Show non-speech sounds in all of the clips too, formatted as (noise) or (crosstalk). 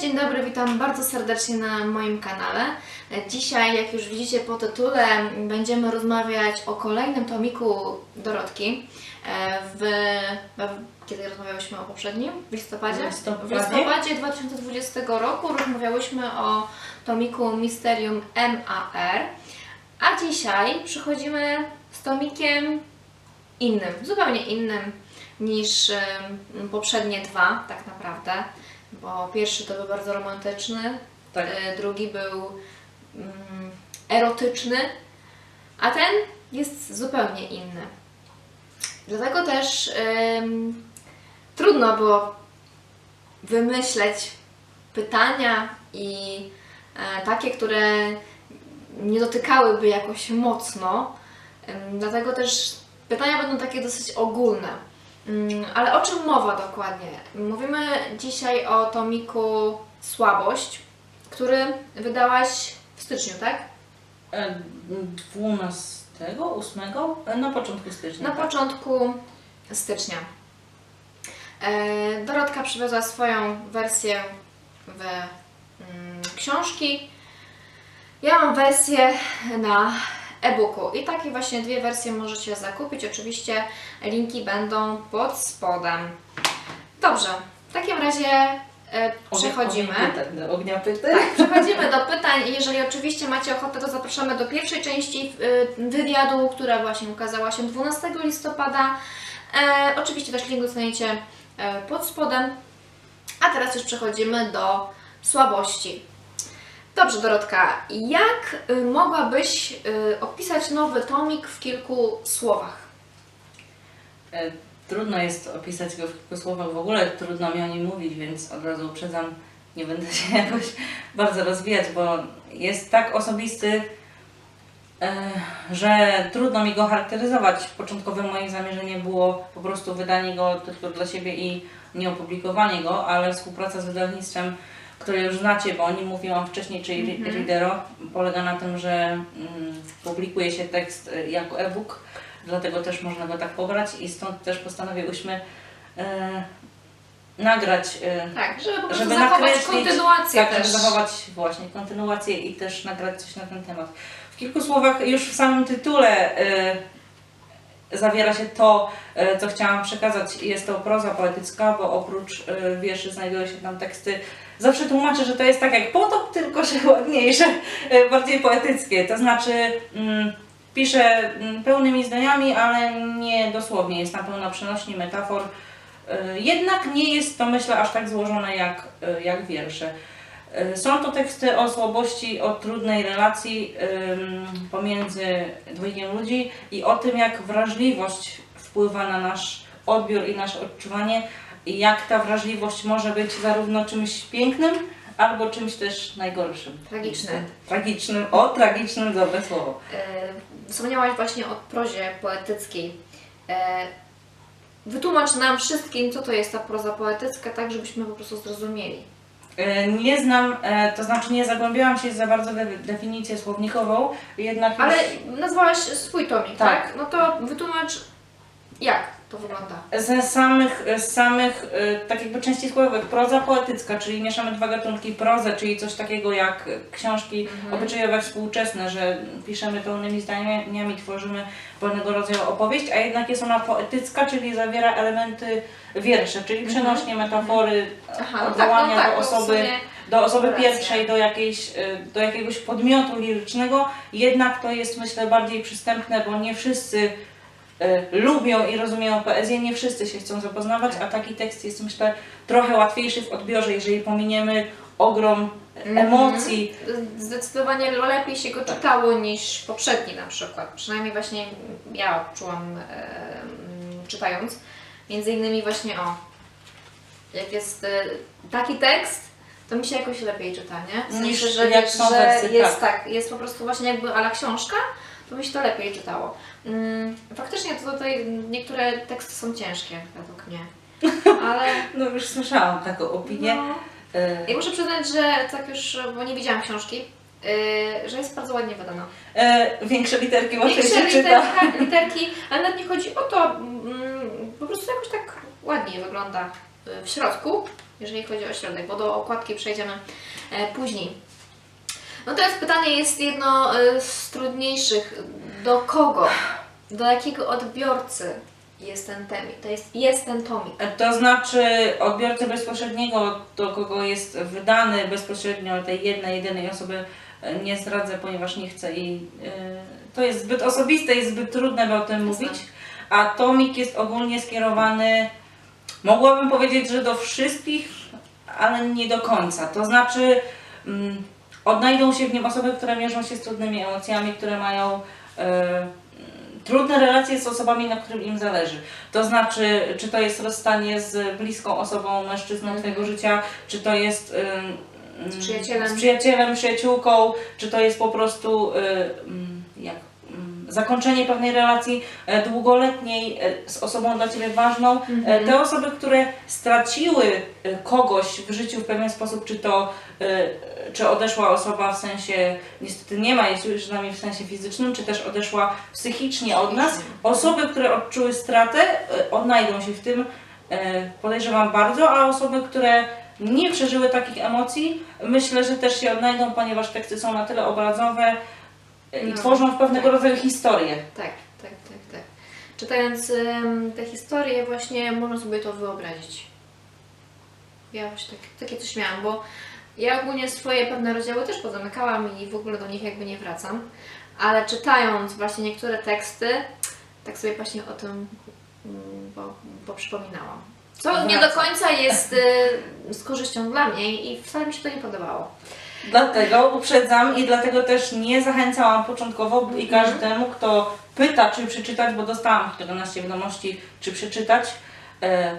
dzień dobry, witam bardzo serdecznie na moim kanale. Dzisiaj, jak już widzicie po tytule, będziemy rozmawiać o kolejnym tomiku Dorotki. E, W, kiedy rozmawiałyśmy o poprzednim? W listopadzie? W listopadzie. W listopadzie 2020 roku rozmawiałyśmy o tomiku Misterium MAR. A dzisiaj przychodzimy z tomikiem innym, zupełnie innym niż poprzednie dwa, tak naprawdę. Bo pierwszy to był bardzo romantyczny, Tak. e, drugi był mm, erotyczny, a ten jest zupełnie inny. Dlatego też em, trudno było wymyśleć pytania i e, takie, które nie dotykałyby jakoś mocno. Em, Dlatego też pytania będą takie dosyć ogólne. Mm, Ale o czym mowa dokładnie? Mówimy dzisiaj o tomiku Słabość, który wydałaś w styczniu, tak? E, 12, 8? E, Na początku stycznia. Na tak. początku stycznia. E, Dorotka przywiozła swoją wersję w mm, książki. Ja mam wersję na e-booku i takie właśnie dwie wersje możecie zakupić. Oczywiście linki będą pod spodem. Dobrze, w takim razie e, przechodzimy. Ognia do ognia pytań. Tak, przechodzimy do pytań. Jeżeli oczywiście macie ochotę, to zapraszamy do pierwszej części y, wywiadu, która właśnie ukazała się 12 listopada. E, oczywiście też link dostaniecie e, pod spodem. A teraz już przechodzimy do słabości. Dobrze, Dorotka, jak y, mogłabyś y, opisać nowy tomik w kilku słowach? E, Trudno jest opisać go w kilku słowach, w ogóle trudno mi o nim mówić, więc od razu uprzedzam, nie będę się (laughs) jakoś bardzo rozwijać, bo jest tak osobisty, e, że trudno mi go charakteryzować. Początkowe moje zamierzenie było po prostu wydanie go tylko dla siebie i nie opublikowanie go, ale współpraca z wydawnictwem, które już znacie, bo o nim mówiłam wcześniej, czyli Mhm. Readero, polega na tym, że mm, publikuje się tekst e, jako e-book, dlatego też można go tak pobrać i stąd też postanowiłyśmy e, nagrać, e, Tak, żeby po prostu żeby zachować kontynuację tak, też. żeby zachować właśnie kontynuację i też nagrać coś na ten temat. W kilku słowach już w samym tytule e, zawiera się to, co chciałam przekazać. Jest to proza poetycka, bo oprócz wierszy znajdują się tam teksty. Zawsze tłumaczę, że to jest tak jak potop, tylko że ładniejsze, e, bardziej poetyckie. To znaczy mm, piszę mm, pełnymi zdaniami, ale nie dosłownie. Jest na pełno przenośni metafor. E, Jednak nie jest to, myślę, aż tak złożone jak, e, jak wiersze. Są to teksty o słabości, o trudnej relacji pomiędzy dwojgiem ludzi i o tym, jak wrażliwość wpływa na nasz odbiór i nasze odczuwanie i jak ta wrażliwość może być zarówno czymś pięknym, albo czymś też najgorszym. Tragicznym. Tragicznym, o tragicznym, dobre słowo. E, Wspomniałaś właśnie o prozie poetyckiej. E, Wytłumacz nam wszystkim, co to jest ta proza poetycka, tak żebyśmy po prostu zrozumieli. E, Nie znam, to znaczy nie zagłębiałam się za bardzo w definicję słownikową, jednak już... Ale nazwałaś swój tomik, tak? Tak. No to wytłumacz, jak to wygląda. Ze samych, z samych y, tak jakby części słowowych, proza poetycka, czyli mieszamy dwa gatunki, prozę, czyli coś takiego jak książki Mhm. obyczajowe współczesne, że piszemy pełnymi zdaniami, tworzymy pewnego rodzaju opowieść, a jednak jest ona poetycka, czyli zawiera elementy wiersze, czyli Mhm. przenośnie metafory, Aha, no tak, odwołania no tak, do to w osoby, sumie do osoby racja. pierwszej, do, jakiejś, y, do jakiegoś podmiotu lirycznego, jednak to jest myślę bardziej przystępne, bo nie wszyscy y, lubią i rozumieją poezję, nie wszyscy się chcą zapoznawać, a taki tekst jest myślę trochę łatwiejszy w odbiorze, jeżeli pominiemy ogrom Mhm. emocji. Zdecydowanie lepiej się go czytało niż poprzedni na przykład. Przynajmniej właśnie ja odczułam e, czytając. Między innymi właśnie o, jak jest e, taki tekst, to mi się jakoś lepiej czyta, nie? W sensie, że, jak że wersje, jest tak. tak, jest po prostu właśnie jakby ala książka, to mi się to lepiej czytało. Mm, faktycznie to tutaj niektóre teksty są ciężkie według mnie. (laughs) Ale No już słyszałam taką opinię. no, Y, ja muszę przyznać, że tak już, bo nie widziałam książki, yy, że jest bardzo ładnie wydana. y, większe literki łatwiej Większe się czyta. literka, (laughs) literki, ale nawet nie chodzi o to, mm, po prostu jakoś tak ładnie wygląda w środku. jeżeli chodzi o środek, bo do okładki przejdziemy e, później. No teraz pytanie jest jedno e, z trudniejszych. Do kogo? Do jakiego odbiorcy jest ten temik? To jest, jest ten tomik. To znaczy odbiorcy bezpośredniego, do kogo jest wydany bezpośrednio tej jednej, jedynej osoby e, nie zdradzę, ponieważ nie chcę jej... e, To jest zbyt osobiste i zbyt trudne, by o tym Jasne. mówić. A tomik jest ogólnie skierowany, mogłabym powiedzieć, że do wszystkich, ale nie do końca. To znaczy mm, odnajdą się w nim osoby, które mierzą się z trudnymi emocjami, które mają e, trudne relacje z osobami, na którym im zależy. To znaczy, czy to jest rozstanie z bliską osobą, mężczyzną Mhm. Twojego życia, czy to jest Z przyjacielem. z przyjacielem, przyjaciółką, czy to jest po prostu y, ym, zakończenie pewnej relacji e, długoletniej e, z osobą dla Ciebie ważną. E, Mhm. Te osoby, które straciły kogoś w życiu w pewien sposób, czy to czy odeszła osoba w sensie, niestety nie ma jej już z nami w sensie fizycznym, czy też odeszła psychicznie od nas, Osoby, które odczuły stratę, odnajdą się w tym, podejrzewam bardzo, a osoby, które nie przeżyły takich emocji, myślę, że też się odnajdą, ponieważ teksty są na tyle obrazowe i No, tworzą w pewnego tak. rodzaju historię. Tak, tak, tak, tak. Czytając ym, te historie, właśnie można sobie to wyobrazić. Ja właśnie tak, takie coś miałam, bo ja ogólnie swoje pewne rozdziały też pozamykałam i w ogóle do nich jakby nie wracam, ale czytając właśnie niektóre teksty, tak sobie właśnie o tym mm, po, poprzypominałam. Co nie do końca jest y, z korzyścią dla mnie i wcale mi się to nie podobało. Dlatego uprzedzam i dlatego też nie zachęcałam początkowo i Mhm. każdemu, kto pyta, czy przeczytać, bo dostałam 14 wiadomości, czy przeczytać. E,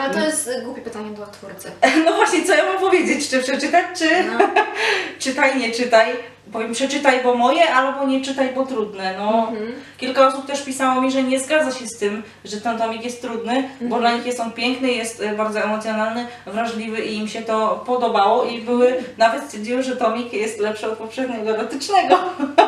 Ale to jest y, głupie pytanie do twórcy. (laughs) no właśnie, co ja mam powiedzieć? Czy przeczytać, czy... No. (laughs) czytaj, nie czytaj. Powiem przeczytaj, bo moje, albo nie czytaj, bo trudne. No, Mhm. Kilka osób też pisało mi, że nie zgadza się z tym, że ten tomik jest trudny, bo Mhm. dla nich jest on piękny, jest e, bardzo emocjonalny, wrażliwy i im się to podobało i były, nawet stwierdziły, że tomik jest lepszy od poprzedniego erotycznego.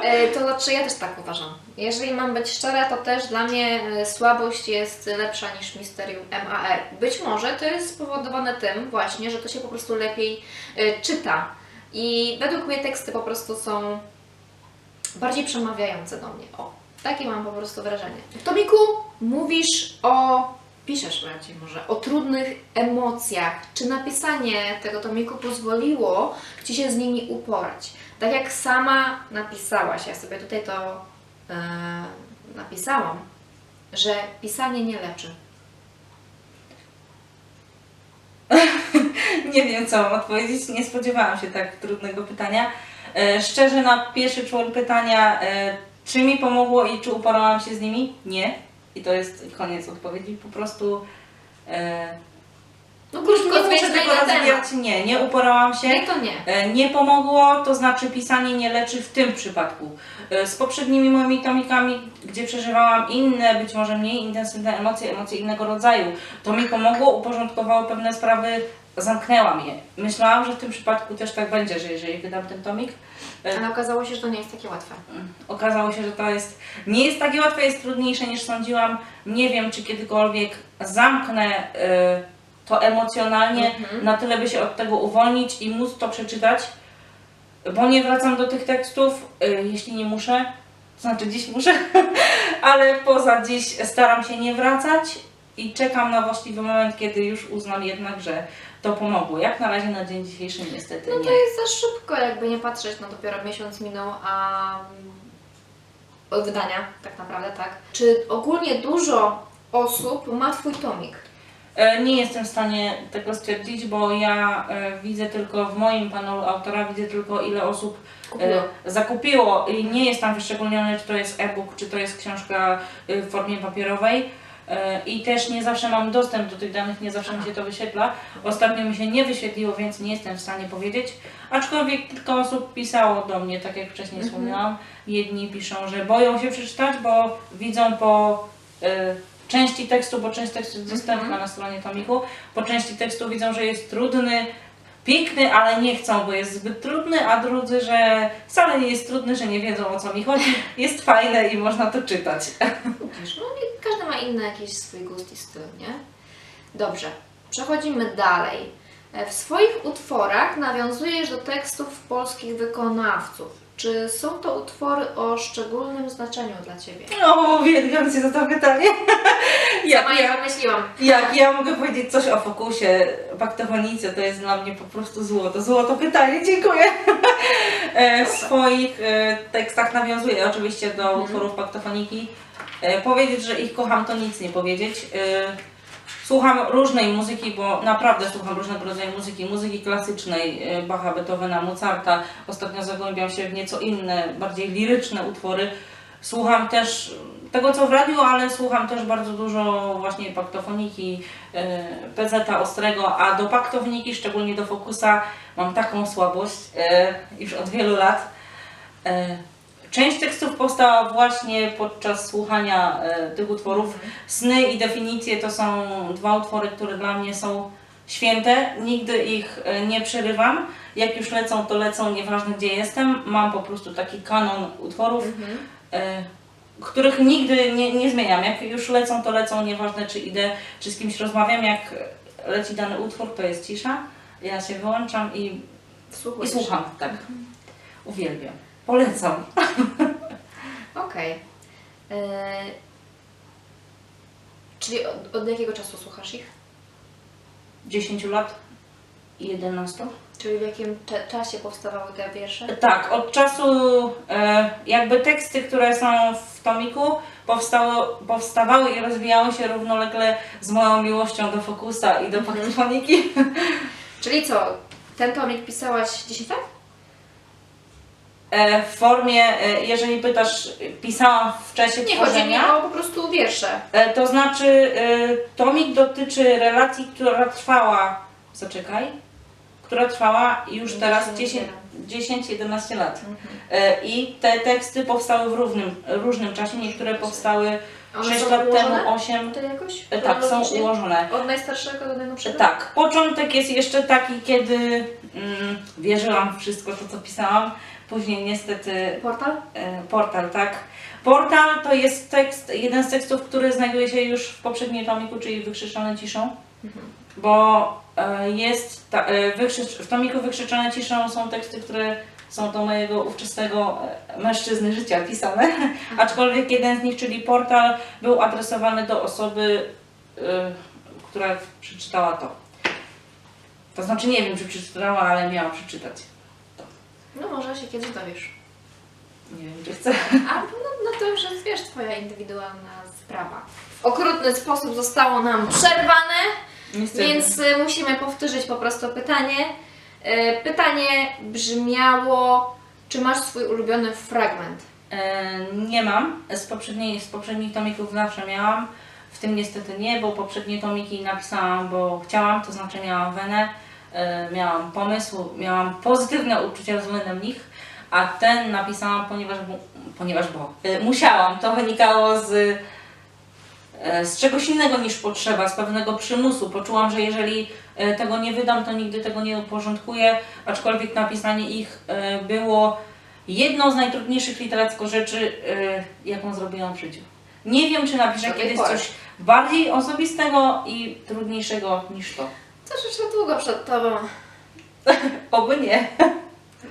E, To znaczy, ja też tak uważam. Jeżeli mam być szczera, to też dla mnie e, słabość jest lepsza niż Misterium MAR. Być może to jest spowodowane tym właśnie, że to się po prostu lepiej czyta. I według mnie teksty po prostu są bardziej przemawiające do mnie. O, takie mam po prostu wrażenie. Tomiku mówisz o, piszesz bardziej może, o trudnych emocjach. Czy napisanie tego Tomiku pozwoliło Ci się z nimi uporać? Tak jak sama napisałaś, ja sobie tutaj to e, napisałam, że pisanie nie leczy. (laughs) Nie wiem, co mam odpowiedzieć, nie spodziewałam się tak trudnego pytania. E, szczerze, na pierwszy czwór pytania, e, czy mi pomogło i czy uporałam się z nimi? Nie. I to jest koniec odpowiedzi. Po prostu e, No krótko nie muszę tego rozwijać. Nie, nie uporałam się. Nie, to nie. Nie pomogło, to znaczy pisanie nie leczy w tym przypadku. Z poprzednimi moimi tomikami, gdzie przeżywałam inne, być może mniej intensywne emocje, emocje innego rodzaju, to mi pomogło, uporządkowało pewne sprawy, zamknęłam je. Myślałam, że w tym przypadku też tak będzie, że jeżeli wydam ten tomik, e, Ale okazało się, że to nie jest takie łatwe. okazało się, że to jest nie jest takie łatwe, jest trudniejsze niż sądziłam. Nie wiem, czy kiedykolwiek zamknę e, to emocjonalnie Mhm. na tyle, by się od tego uwolnić i móc to przeczytać, bo nie wracam do tych tekstów, y, jeśli nie muszę, to znaczy dziś muszę, (laughs) ale poza dziś staram się nie wracać i czekam na właściwy moment, kiedy już uznam jednak, że to pomogło. Jak na razie na dzień dzisiejszy niestety No nie. to jest za szybko, jakby nie patrzeć, no dopiero miesiąc minął, a od wydania tak naprawdę, tak? Czy ogólnie dużo osób ma Twój tomik? E, Nie jestem w stanie tego stwierdzić, bo ja e, widzę tylko w moim panelu autora, widzę tylko ile osób Kupiło. e, zakupiło i nie jest tam wyszczególnione, czy to jest e-book, czy to jest książka e, w formie papierowej. E, I też nie zawsze mam dostęp do tych danych, nie zawsze mi się to wyświetla. Ostatnio mi się nie wyświetliło, więc nie jestem w stanie powiedzieć. Aczkolwiek kilka osób pisało do mnie, tak jak wcześniej Mhm. wspomniałam. Jedni piszą, że boją się przeczytać, bo widzą po e, części tekstu, bo część tekstu jest dostępna Mhm. na stronie Tomiku, po części tekstu widzą, że jest trudny, piękny, ale nie chcą, bo jest zbyt trudny, a drudzy, że wcale nie jest trudny, że nie wiedzą o co mi chodzi, jest fajne i można to czytać. No każdy ma inny jakiś swój gust i styl, nie? Dobrze, przechodzimy dalej. E, W swoich utworach nawiązujesz do tekstów polskich wykonawców. Czy są to utwory o szczególnym znaczeniu dla Ciebie? No, uwielbiam Cię za to pytanie. (laughs) jak, Sama ja, wymyśliłam. jak ja mogę powiedzieć coś o fokusie, paktowanicy, to jest dla mnie po prostu złoto. Złoto pytanie, dziękuję. (laughs) E, W swoich e, tekstach nawiązuję oczywiście do Mhm. utworów paktofoniki. E, Powiedzieć, że ich kocham, to nic nie powiedzieć. E, Słucham różnej muzyki, bo naprawdę słucham różnego rodzaju muzyki, muzyki klasycznej, e, Bacha, Beethovena, Mozarta. Ostatnio zagłębiam się w nieco inne, bardziej liryczne utwory. Słucham też tego, co w radiu, ale słucham też bardzo dużo właśnie paktofoniki, e, PZ ostrego, a do paktofoniki, szczególnie do Fokusa, mam taką słabość e, już od wielu lat. Część tekstów powstała właśnie podczas słuchania e, tych utworów. Sny i definicje to są dwa utwory, które dla mnie są święte. Nigdy ich e, nie przerywam. Jak już lecą, to lecą, nieważne gdzie jestem. Mam po prostu taki kanon utworów, Mhm. e, których nigdy nie, nie zmieniam. Jak już lecą, to lecą, nieważne czy idę, czy z kimś rozmawiam. Jak leci dany utwór, to jest cisza. Ja się wyłączam i, i słucham. Tak. Uwielbiam. Polecam. Okej. E, Czyli od, od jakiego czasu słuchasz ich? 10 lat i 11. Czyli w jakim czasie powstawały te wiersze? Tak, od czasu e, jakby teksty, które są w tomiku powstało, powstawały i rozwijały się równolegle z moją miłością do Fokusa i do Mhm. paktofoniki. (laughs) Czyli co, ten tomik pisałaś 10 lat? E, w formie, e, jeżeli pytasz, pisałam w czasie Nie, chodzi mi tworzenia. o po prostu wiersze. E, to znaczy, e, tomik dotyczy relacji, która trwała, zaczekaj, która trwała już teraz Nie 10 10-11 lat. Mhm. E, I te teksty powstały w równym, różnym czasie. Niektóre powstały One 6 są lat ułożone temu, 8. Tutaj jakoś? E, Tak, są Chronologicznie? ułożone. Od najstarszego do najnowszego? Tak, początek jest jeszcze taki, kiedy mm, wierzyłam w wszystko to, co pisałam. Później niestety Portal? e, portal, tak. Portal to jest tekst, jeden z tekstów, który znajduje się już w poprzednim tomiku, czyli Wykrzyczone ciszą. Mhm. Bo e, jest, ta, e, wykrzycz, w tomiku Wykrzyczone ciszą są teksty, które są do mojego ówczesnego mężczyzny życia pisane. Aczkolwiek jeden z nich, czyli portal, był adresowany do osoby, która przeczytała to. To znaczy nie wiem, czy przeczytała, ale miała przeczytać. No może się kiedyś dowiesz. Nie wiem, czy chcę. (laughs) A no, no to już jest, wiesz, Twoja indywidualna sprawa. W okrutny sposób zostało nam przerwane, Niestety. więc y, musimy powtórzyć po prostu pytanie. Y, Pytanie brzmiało, czy masz swój ulubiony fragment? E, nie mam. Z, poprzedniej, z poprzednich tomików zawsze miałam. W tym niestety nie, bo poprzednie tomiki napisałam, bo chciałam, to znaczy miałam wenę, miałam pomysł, miałam pozytywne uczucia względem nich, a ten napisałam, ponieważ, ponieważ bo, e, musiałam. To wynikało z, e, z czegoś innego niż potrzeba, z pewnego przymusu. Poczułam, że jeżeli e, tego nie wydam, to nigdy tego nie uporządkuję, aczkolwiek napisanie ich e, było jedną z najtrudniejszych literacko rzeczy, e, jaką zrobiłam w życiu. Nie wiem, czy napiszę kiedyś coś bardziej osobistego i trudniejszego niż to. To jeszcze długo przed Tobą. (laughs) Oby nie.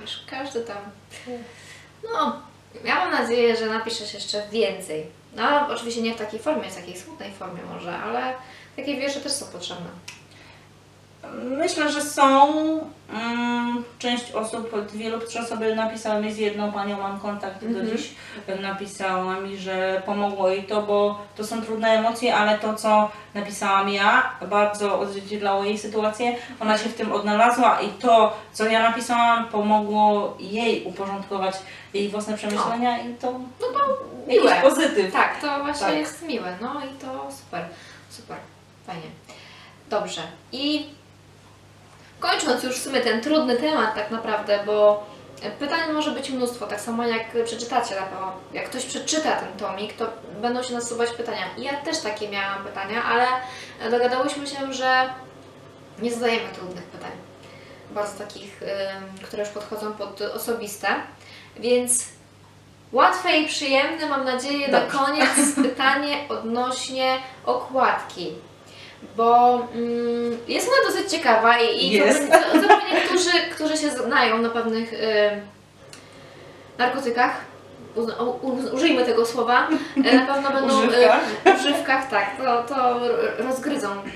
Wiesz, każdy tam. No, ja mam nadzieję, że napiszesz jeszcze więcej. No, oczywiście nie w takiej formie, w takiej smutnej formie może, ale takie wiersze też są potrzebne. Myślę, że są. Mm, część osób, dwie lub trzy osoby napisały mi z jedną panią, mam kontakt Mhm. do dziś. Napisała mi, że pomogło jej to, bo to są trudne emocje, ale to, co napisałam ja, bardzo odzwierciedlało jej sytuację. Ona się w tym odnalazła i to, co ja napisałam, pomogło jej uporządkować jej własne przemyślenia i to No to miłe. pozytyw. Tak, to właśnie Tak. jest miłe. No i to super, super, fajnie. Dobrze. I kończąc już w sumie ten trudny temat tak naprawdę, bo pytań może być mnóstwo, tak samo jak przeczytacie na pewno. Jak ktoś przeczyta ten tomik, to będą się nasuwać pytania. Ja też takie miałam pytania, ale dogadałyśmy się, że nie zadajemy trudnych pytań. Bardzo takich, które już podchodzą pod osobiste. Więc Łatwe i przyjemne, mam nadzieję, na Dobrze. koniec (laughs) pytanie odnośnie okładki. Bo mm, jest ona dosyć ciekawa i, i Jest. zapewne- niektórzy, którzy się znają na pewnych y, narkotykach, uzna- u, u, użyjmy tego słowa, y, na pewno będą Używkach. y, używkach, tak, to, to rozgryzą mm,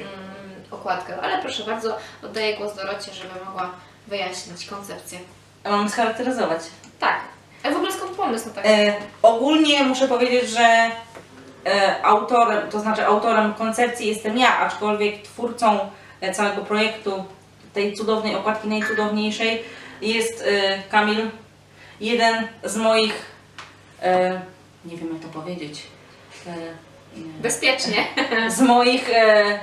okładkę, ale proszę bardzo, oddaję głos Dorocie, żeby mogła wyjaśnić koncepcję. A Mam scharakteryzować. Tak, a w ogóle skąd pomysł na tak? E, ogólnie muszę powiedzieć, że e, autorem, to znaczy autorem koncepcji jestem ja, aczkolwiek twórcą e, całego projektu, tej cudownej okładki, najcudowniejszej, jest e, Kamil. Jeden z moich, e, nie wiem jak to powiedzieć, e, nie. Bezpiecznie. (laughs) z moich e,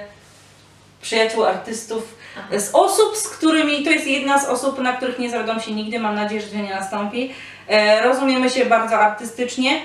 przyjaciół, artystów, z osób, z którymi, to jest jedna z osób, na których nie zawiodłam się nigdy, mam nadzieję, że to nie nastąpi. E, rozumiemy się bardzo artystycznie.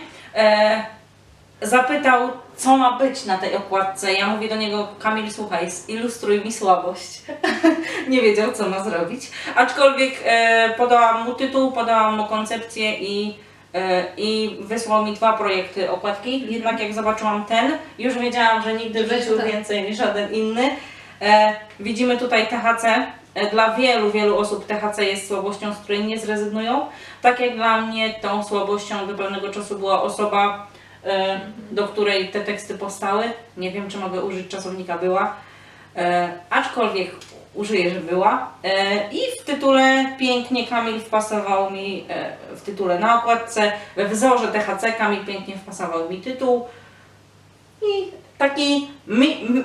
Zapytał, co ma być na tej okładce. Ja mówię do niego, Kamil, słuchaj, zilustruj mi słabość. (laughs) nie wiedział, co ma zrobić. Aczkolwiek e, podałam mu tytuł, podałam mu koncepcję i E, i wysłał mi dwa projekty okładki. Jednak jak zobaczyłam ten, już wiedziałam, że nigdy w życiu ten. więcej niż żaden inny. E, widzimy tutaj THC. E, Dla wielu, wielu osób THC jest słabością, z której nie zrezygnują. Tak jak dla mnie tą słabością do pewnego czasu była osoba, do której te teksty powstały. Nie wiem, czy mogę użyć czasownika była. E, aczkolwiek użyję, że była. E, I w tytule pięknie Kamil wpasował mi, e, w tytule na okładce, we wzorze THC Kamil pięknie wpasował mi tytuł. I taki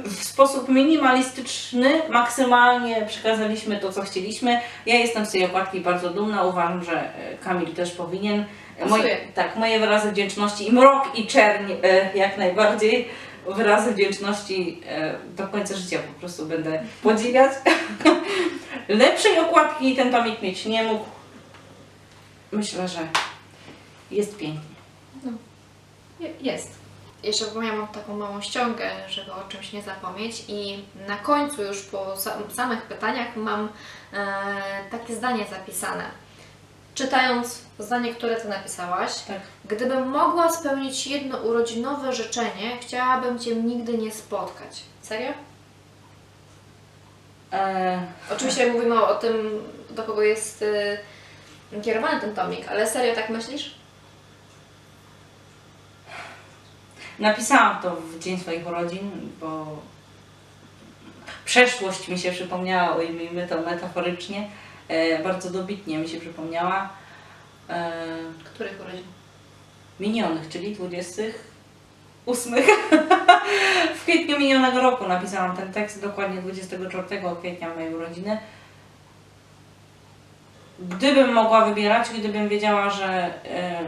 w sposób minimalistyczny, maksymalnie przekazaliśmy to, co chcieliśmy. Ja jestem z tej okładki bardzo dumna, uważam, że e, Kamil też powinien. E, Pasuje. tak, moje wyrazy wdzięczności i mrok i czerń e, jak najbardziej. Wyrazy wdzięczności do końca życia po prostu będę podziwiać. (laughs) Lepszej okładki ten tomik mieć nie mógł. Myślę, że jest pięknie. Je- Jest. Jeszcze miałam taką małą ściągę, żeby o czymś nie zapomnieć i na końcu już po sa- samych pytaniach mam e, takie zdanie zapisane. Czytając zdanie, które Ty napisałaś, Tak. gdybym mogła spełnić jedno urodzinowe życzenie, chciałabym Cię nigdy nie spotkać. Serio? E, Oczywiście mówimy o tym, do kogo jest y, kierowany ten tomik, ale serio tak myślisz? Napisałam to w dzień swoich urodzin, bo przeszłość mi się przypomniała, ujmijmy to metaforycznie. E, bardzo dobitnie mi się przypomniała. E, Których urodzin? minionych, czyli 28. (laughs) w kwietniu minionego roku napisałam ten tekst, dokładnie 24 kwietnia mojej urodziny. Gdybym mogła wybierać, gdybym wiedziała, że e,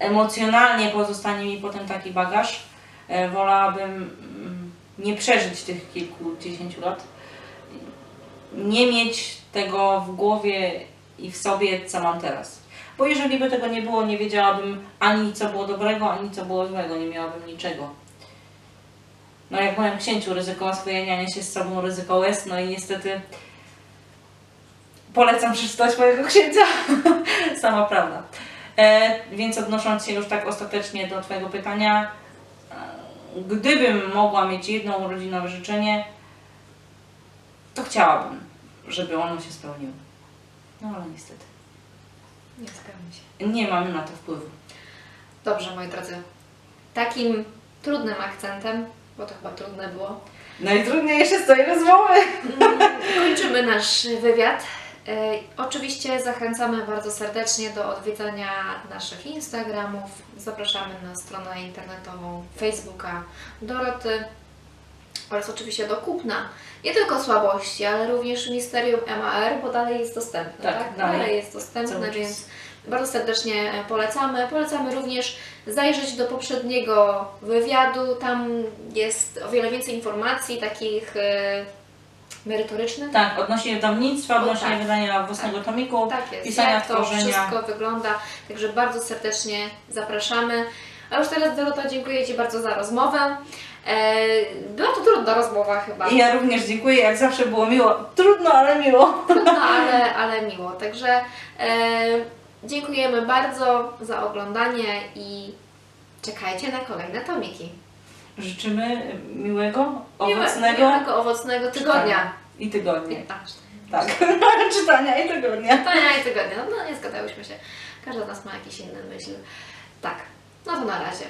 emocjonalnie pozostanie mi potem taki bagaż, e, wolałabym mm, nie przeżyć tych kilkudziesięciu lat, nie mieć tego w głowie i w sobie, co mam teraz. Bo jeżeli by tego nie było, nie wiedziałabym ani co było dobrego, ani co było złego, nie miałabym niczego. No jak moim księciu ryzyko oswojenia się z sobą ryzyko łez, no i niestety polecam przeczytać mojego księcia. (laughs) Sama prawda. E, więc odnosząc się już tak ostatecznie do Twojego pytania, e, gdybym mogła mieć jedno urodzinowe życzenie, to chciałabym, żeby ono się spełniło. No ale niestety. Nie spełni się. Nie mamy na to wpływu. Dobrze, moi drodzy. Takim trudnym akcentem, bo to chyba trudne było, Najtrudniejsze z tej rozmowy. mm, kończymy nasz wywiad. E, Oczywiście zachęcamy bardzo serdecznie do odwiedzania naszych Instagramów. Zapraszamy na stronę internetową Facebooka Doroty oraz oczywiście do kupna nie tylko słabości, ale również Misterium MAR, bo dalej jest dostępne. Tak, Tak, dalej. dalej jest dostępne, więc bardzo serdecznie polecamy. Polecamy również zajrzeć do poprzedniego wywiadu. Tam jest o wiele więcej informacji takich merytorycznych. Tak, odnośnie wydawnictwa, O, odnośnie tak. wydania własnego tomiku, Tak jest, pisania, jak to wszystko wygląda. Także bardzo serdecznie zapraszamy. A już teraz Dorota dziękuję Ci bardzo za rozmowę. E, była to trudna rozmowa chyba. I ja również dziękuję, jak zawsze było miło. Trudno, ale miło. Trudna, ale, ale miło. Także e, dziękujemy bardzo za oglądanie i czekajcie na kolejne tomiki. Życzymy miłego, Miłe- owocnego miłego, owocnego tygodnia. i tygodnia. A, Tak, (laughs) czytania i tygodnia. Czytania i tygodnia. No, no nie zgadałyśmy się. Każda z nas ma jakiś inny myśl. Tak. No to na razie.